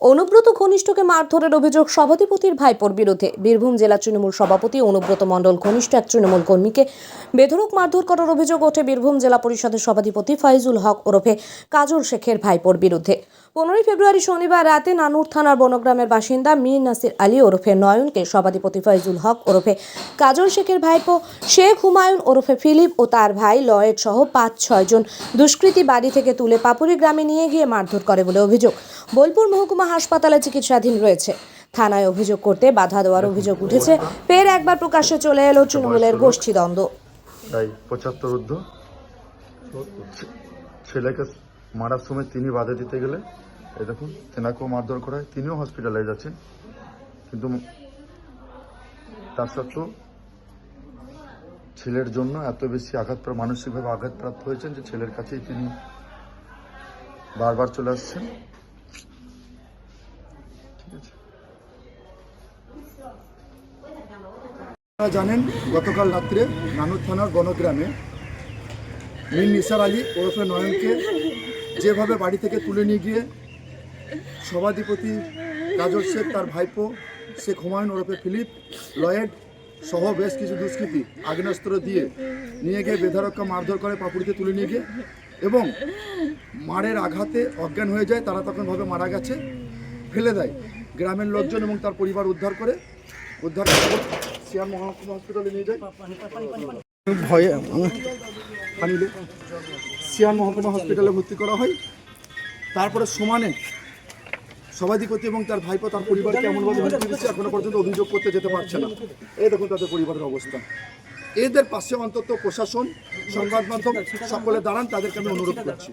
অনুব্রত ঘনিষ্ঠকে মারধরের অভিযোগ সভাধিপতির ভাইপোর বিরুদ্ধে। বীরভূম জেলা তৃণমূল সভাপতি অনুব্রত মণ্ডল ঘনিষ্ঠ এক তৃণমূল কর্মীকে বেধরক মারধর করার অভিযোগ ওঠে বীরভূম জেলা পরিষদের সভাধিপতি ফাইজুল হক ওরফে কাজল শেখের ভাইপোর বিরুদ্ধে। পনেরোই ফেব্রুয়ারি শনিবার রাতে নানুর থানার বনগ্রামের বাসিন্দা মীর নাসির আলী ওরফে নয়নকে সভাধিপতি ফাইজুল হক ওরফে কাজল শেখের ভাইপো, শেখ হুমায়ুন ওরফে ফিলিপ ও তার ভাই লয়েড সহ পাঁচ ছয়জন দুষ্কৃতী বাড়ি থেকে তুলে পাপুরি গ্রামে নিয়ে গিয়ে মারধর করে বলে অভিযোগ। বোলপুর মহকুমা হাসপাতালে চিকিৎসাধীন রয়েছে। থানায় অভিযোগ করতে বাধা দেওয়ার অভিযোগ উঠেছে। ফের একবার প্রকাশ্যে চলে এলো তৃণমূলের গোষ্ঠীদ্বন্দ্ব তাই পঁচাত্তর ঊর্ধ্ব। ছেলেকে মারার সময় তিনি বাধা দিতে গেলে এই দেখুন তেনাকেও মারধর করা হয় তিনিও হসপিটালে যাচ্ছেন কিন্তু তার সত্ত্বেও ছেলের জন্য এত বেশি আঘাত মানসিকভাবে আঘাতপ্রাপ্ত হয়েছেন যে ছেলের কাছেই তিনি বারবার চলে আসছেন। আপনারা জানেন, গতকাল রাত্রে নানুর থানার গণগ্রামে মীর নিসার আলী ওরফে নয়নকে যেভাবে বাড়ি থেকে তুলে নিয়ে গিয়ে সভাধিপতি কাজল শেখ, তার ভাইপো শেখ হুমায়ুন ওরফে ফিলিপ লয়েড সহ বেশ কিছু দুষ্কৃতী আগ্নেয়াস্ত্র দিয়ে নিয়ে গিয়ে বেধারক্ষা মারধর করে পাপুড়িতে তুলে নিয়ে গিয়ে এবং মারের আঘাতে অজ্ঞান হয়ে যায়, তারা তখনভাবে মারা গেছে, ফেলে দেয়। গ্রামের লোকজন এবং তার পরিবার উদ্ধার করে উদ্ধার করে সিয়ার মহকুমা হসপিটালে নিয়ে যায়। ভয়ে পানিলে সিয়ার মহকুমা হসপিটালে ভর্তি করা হয়। তারপরে সমানে সভাধিপতি এবং তার ভাইপো তার পরিবারকে এমনভাবে হুমকি দিচ্ছে এখনও পর্যন্ত অভিযোগ করতে যেতে পারছে না। এই দেখুন তাদের পরিবারের অবস্থা। এদের পাশে অন্তত প্রশাসন সংবাদ মাধ্যম সকলে দাঁড়ান তাদেরকে আমি অনুরোধ করছি।